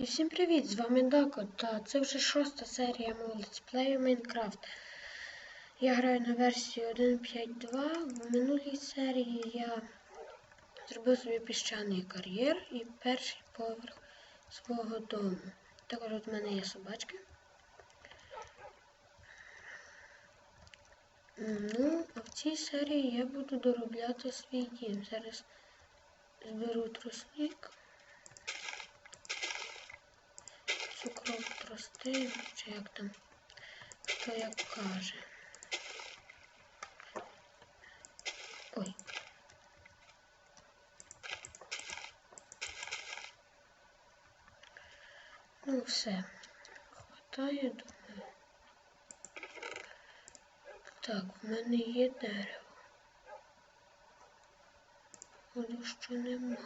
І всім привіт! З вами Дако, та це вже шоста серія мого летсплею Майнкрафт. Я граю на версії 1.5.2. В минулій серії я зробив собі піщаний кар'єр і перший поверх свого дому. Також от в мене є собачки. Ну, а в цій серії я буду доробляти свій дім. Зараз зберу трусник. Цукров простий, чи як там, хто як каже. Ой. Ну все, хватає, думаю. Так, в мене є дерево. Воно що нема.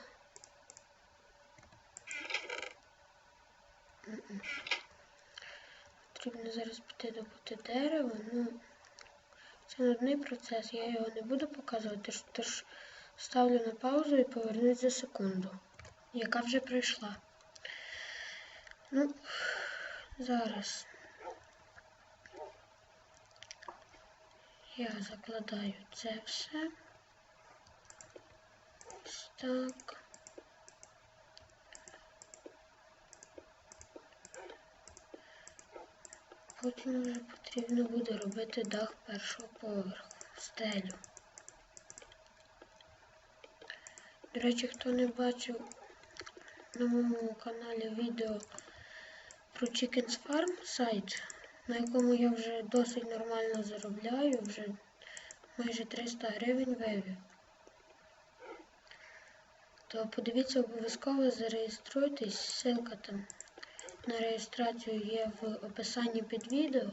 Потрібно зараз піти добути дерево. Ну, це нудний процес, я його не буду показувати, тож ставлю на паузу і повернусь за секунду, яка вже прийшла. Ну, зараз я закладаю це все. Ось так. Потім вже потрібно буде робити дах першого поверху, стелю. До речі, хто не бачив на моєму каналі відео про Chickens Farm сайт, на якому я вже досить нормально заробляю, вже майже 300 гривень вивів, то подивіться обов'язково зареєструйтесь, ссылка там на реєстрацію є в описанні під відео.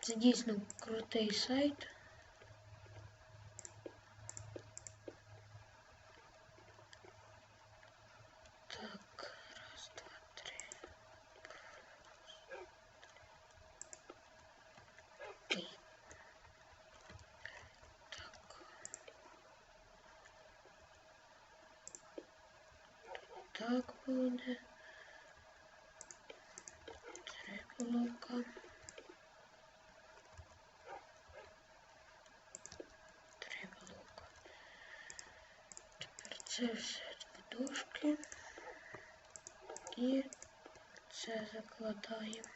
Це дійсно крутий сайт. Так, раз, два, три. Ой. Так. Так буде. Три блока. Три блока. Тепер це все в дошки. І це закладаємо.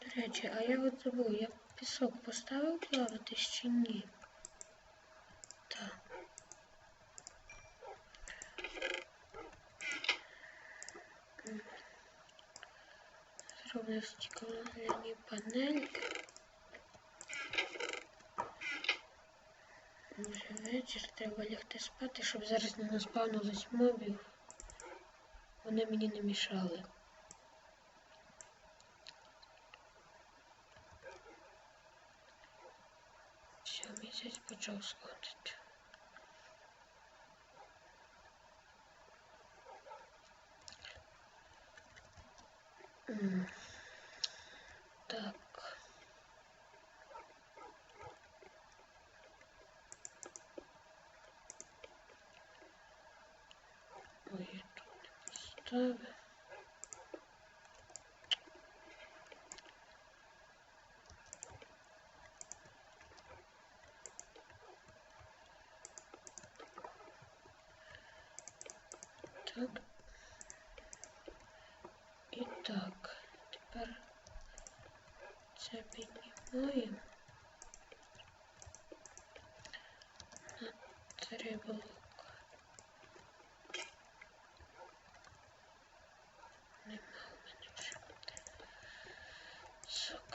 До речі, а я от забув, я пісок поставив плаватись чи ні? Так. Зроблю стеклянні панельки. Вже вечір, треба лягти спати, щоб зараз не наспавнилось мобів. Вони мені не мішали. Все, місяць почав сходити. Так. поставив. Так. І так, тепер це піднімаємо на три блока.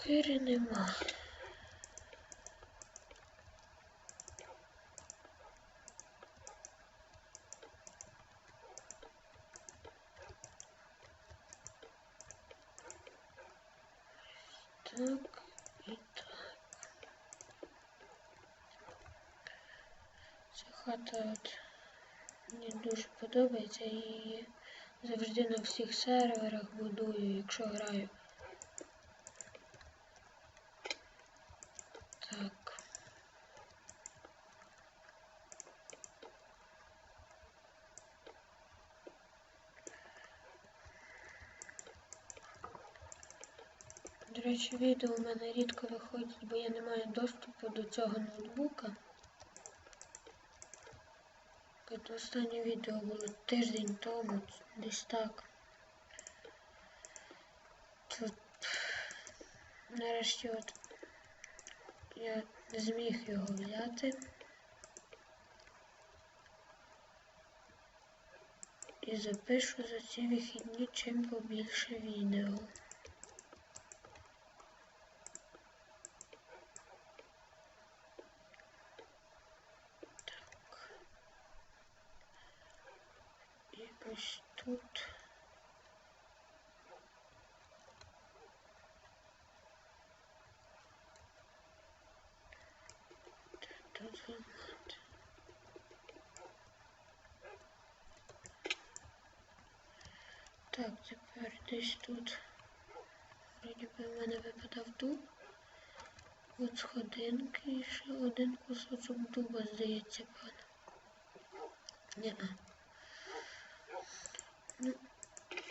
Сокири нема. Так і так. Ця хата от мені дуже подобається і завжди на всіх серверах будую, якщо граю. Так. До відео у мене рідко виходить, бо я не маю доступу до цього ноутбука. От останнє відео було тиждень тому, десь так. Тут нарешті от я зміг його взяти. І запишу за ці вихідні чим побільше відео. І ось тут. Тут зламати. Так, тепер десь тут. Вроді би в мене випадав дуб. От сходинки і ще один кусочок дуба, здається, пане. Ні-а.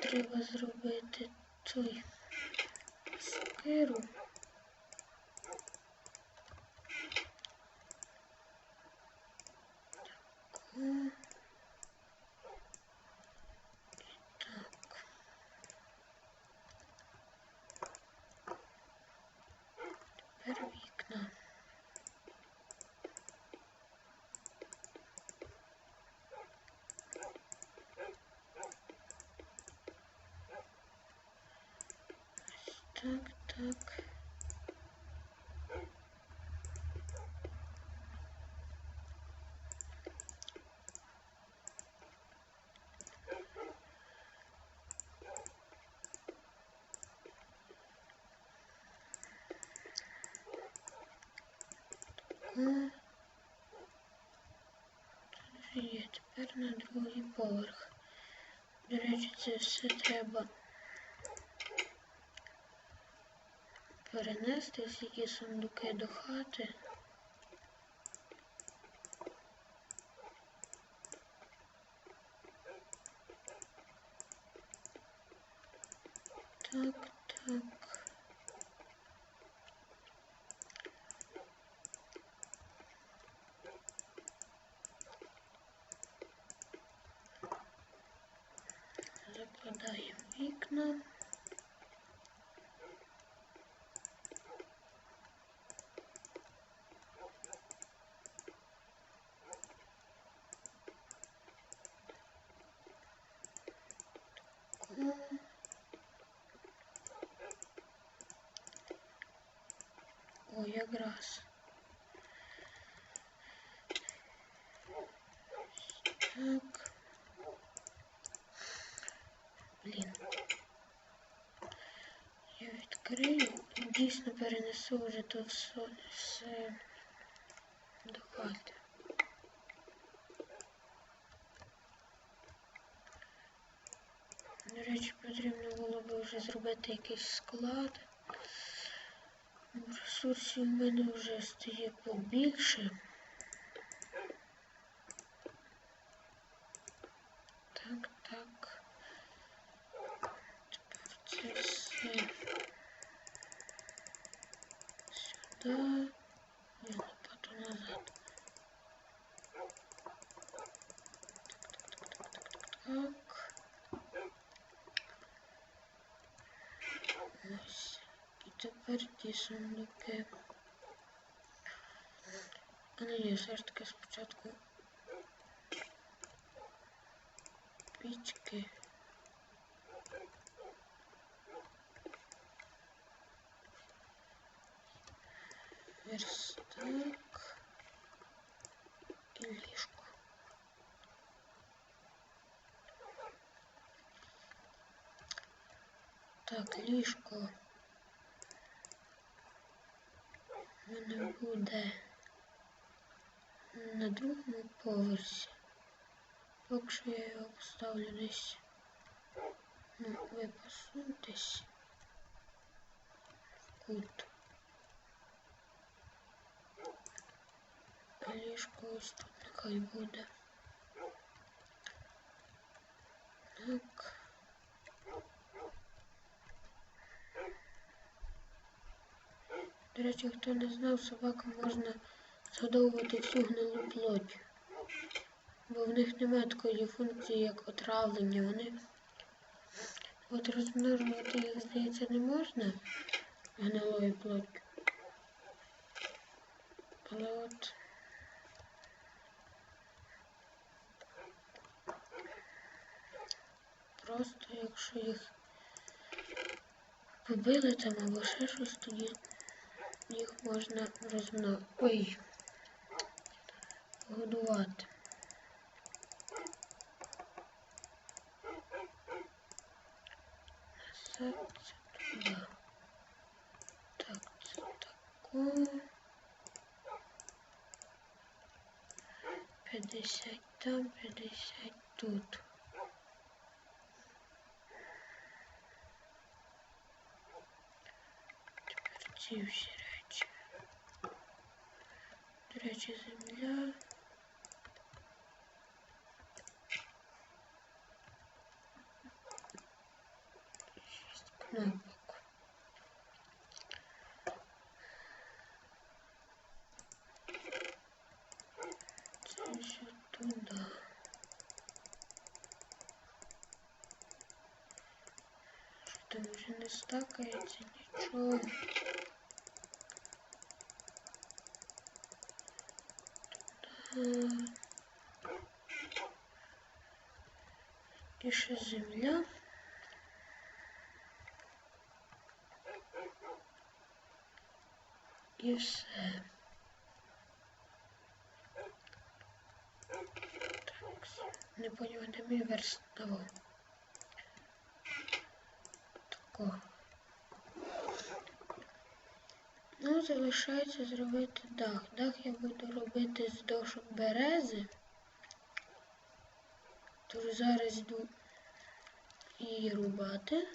Треба зробити той скиру. Таку. Так. Тепер вікна. Так, так. Є тепер на другий поверх. До речі, це все треба перенести всі ті сундуки до хати. Так, так. Закладаємо вікна. Таку. Якраз. Так. Блін. Я відкрию дійсно перенесу вже тут все, все до хати. До речі, потрібно було б вже зробити якийсь склад. Ресурсів у мене вже стає побільше. Так, так. Тепер це все сюди. І лопату назад. Так, так, так, так, так. Ось. І тепер ті сундуки. А не ні, все ж таки спочатку пічки. Верстак і ліжко. Так, ліжко. Буде на другому поверсі. Поки що я його поставлю десь. Ну, ви посуньтесь в кут. ліжко ось тут нехай буде. Так. До речі, хто не знав, собакам можна згодовувати всю гнилу плоть. Бо в них немає такої функції, як отравлення. Вони от розмножувати їх, здається, не можна гнилою плоттю. Але от просто якщо їх побили там або ще щось, тоді їх можна розмно... Ой. Годувати. Це, це туди. Так, це тако. 50 там, 50 тут. Тепер ці всі речі. До речі, земля. Шість кнопок. Це все туди. Що там вже не стакається нічого. І ще земля. І все. Не поняла, де мій верст того. Тако. Ну, залишається зробити дах. Дах я буду робити з дошок берези. Тож зараз йду її рубати.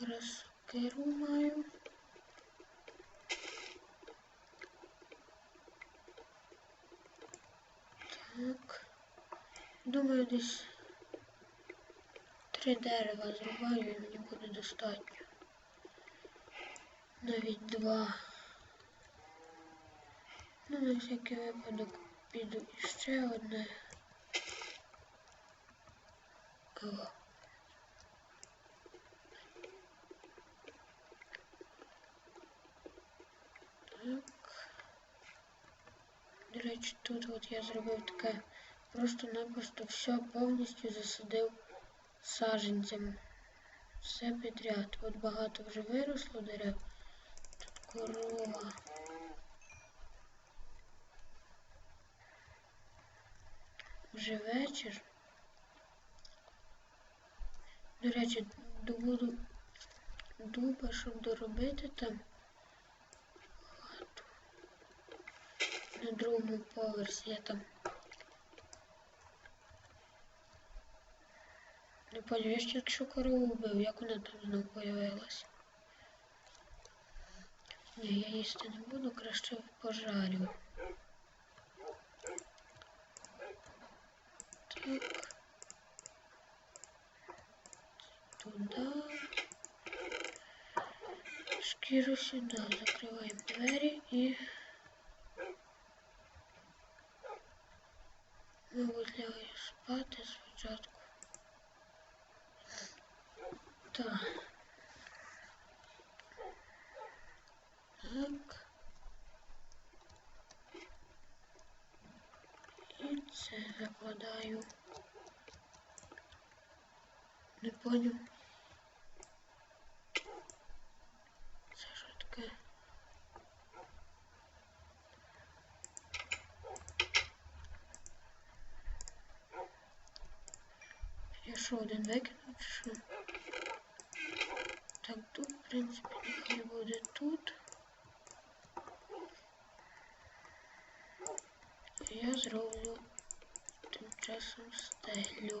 Якраз сокиру маю. Так. Думаю, десь три дерева зрубаю і мені буде достатньо. Навіть два. Ну, на всякий випадок піду ще одне. О. Так. До речі, тут от я зробив таке просто-напросто все повністю засадив саджанцем. Все підряд. От багато вже виросло дерев. Корова. Вже вечір. До речі, добуду дуба, щоб доробити там хату. На другому поверсі я там. Не поняв, я ще якщо корову вбив, як вона там знову появилась. Ні, я їсти не буду, краще пожарю. Так. Туда. Шкіру сюди. Закриваємо двері і мабуть лягаю спати спочатку. Так. Так. І це викладаю. Не понял. Це що таке? Я що, один викинув часом стелю.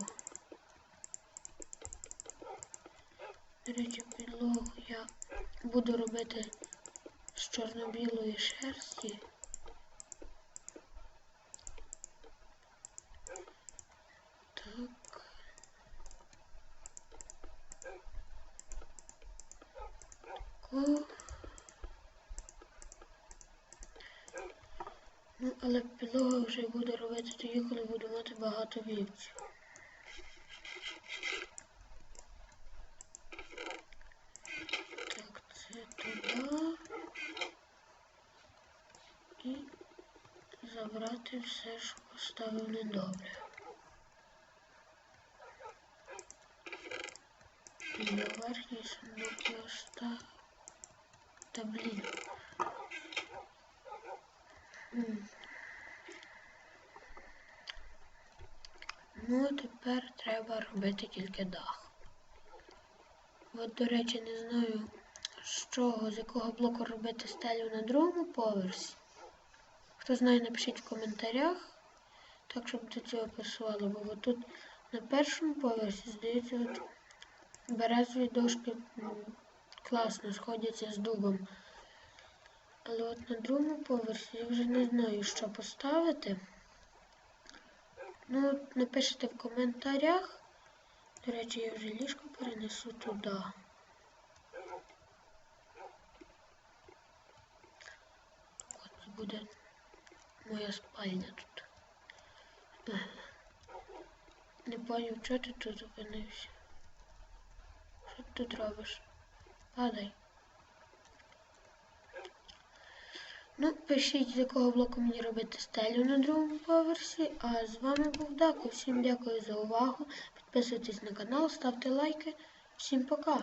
Речі, підлогу я буду робити з чорно-білої шерсті. Так. Тако. Ну, але підлога вже буде мати багато вівців. Так, це туди. І забрати все, що поставив недобре. І на верхній сундук я оставив. Та блін. М. Ну, тепер треба робити тільки дах. От, до речі, не знаю, з чого, з якого блоку робити стелю на другому поверсі. Хто знає, напишіть в коментарях, так щоб до цього пасувало, бо от тут на першому поверсі, здається, от березові дошки класно сходяться з дубом. Але от на другому поверсі я вже не знаю, що поставити. Ну, напишіть в коментарях. До речі, я вже ліжко перенесу туди. От буде моя спальня тут. Не поняв, чого ти тут зупинився. Що ти тут робиш? Падай. Ну, пишіть, з якого блоку мені робити стелю на другому поверсі. А з вами був Дако. Всім дякую за увагу. Підписуйтесь на канал, ставте лайки. Всім пока!